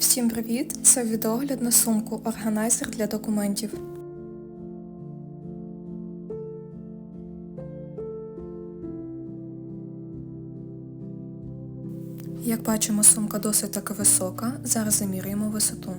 Всім привіт! Це відеогляд на сумку Органайзер для документів. Як бачимо, сумка досить таки висока. Зараз замірюємо висоту.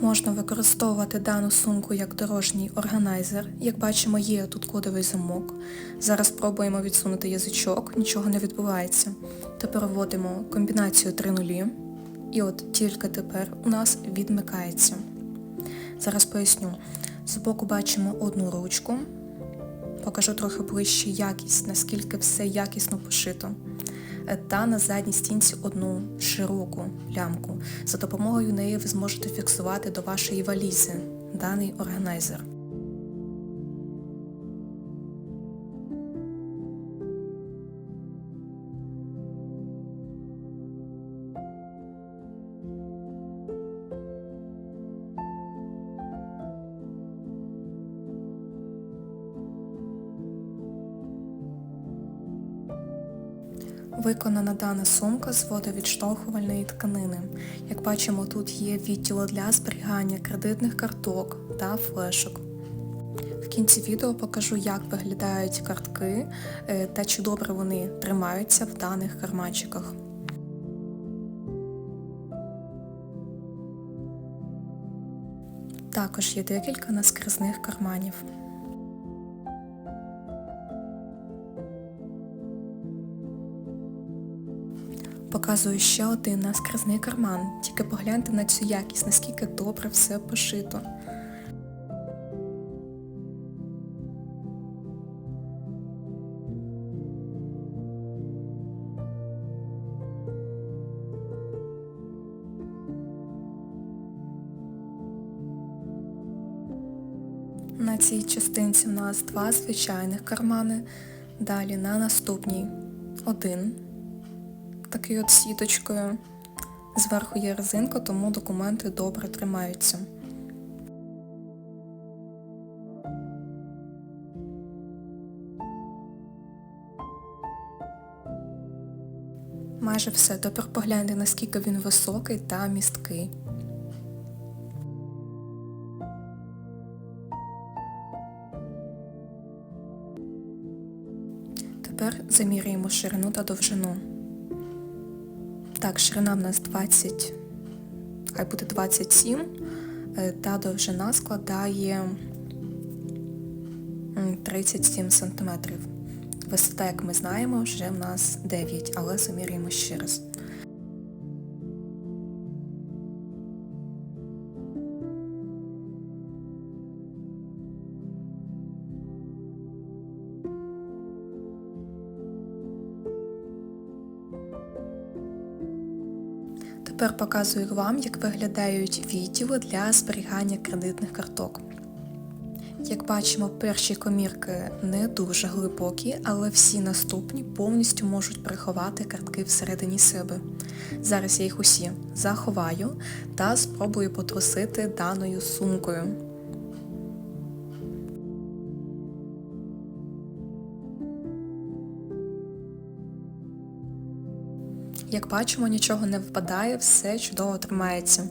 Можна використовувати дану сумку як дорожній органайзер. Як бачимо, є тут кодовий замок. Зараз спробуємо відсунути язичок, нічого не відбувається. Тепер вводимо комбінацію 3 нулі. І от тільки тепер у нас відмикається. Зараз поясню. Збоку бачимо одну ручку. Покажу трохи ближче якість, наскільки все якісно пошито та на задній стінці одну широку лямку. За допомогою неї ви зможете фіксувати до вашої валізи даний органайзер. Виконана дана сумка з водовідштовхувальної тканини. Як бачимо, тут є відділ для зберігання кредитних карток та флешок. В кінці відео покажу, як виглядають картки е, та чи добре вони тримаються в даних карманчиках. Також є декілька наскрізних карманів. Показую ще один наскрізний карман. Тільки погляньте на цю якість, наскільки добре все пошито. На цій частинці у нас два звичайних кармани, далі на наступній один такий от сіточкою. Зверху є резинка, тому документи добре тримаються. Майже все. Тепер погляньте, наскільки він високий та місткий. Тепер замірюємо ширину та довжину. Так, ширина в нас 20, хай буде 27, е, та довжина складає 37 см. Висота, як ми знаємо, вже в нас 9, але замірюємо ще раз. Тепер показую вам, як виглядають відділи для зберігання кредитних карток. Як бачимо, перші комірки не дуже глибокі, але всі наступні повністю можуть приховати картки всередині себе. Зараз я їх усі заховаю та спробую потрусити даною сумкою. Як бачимо, нічого не впадає, все чудово тримається.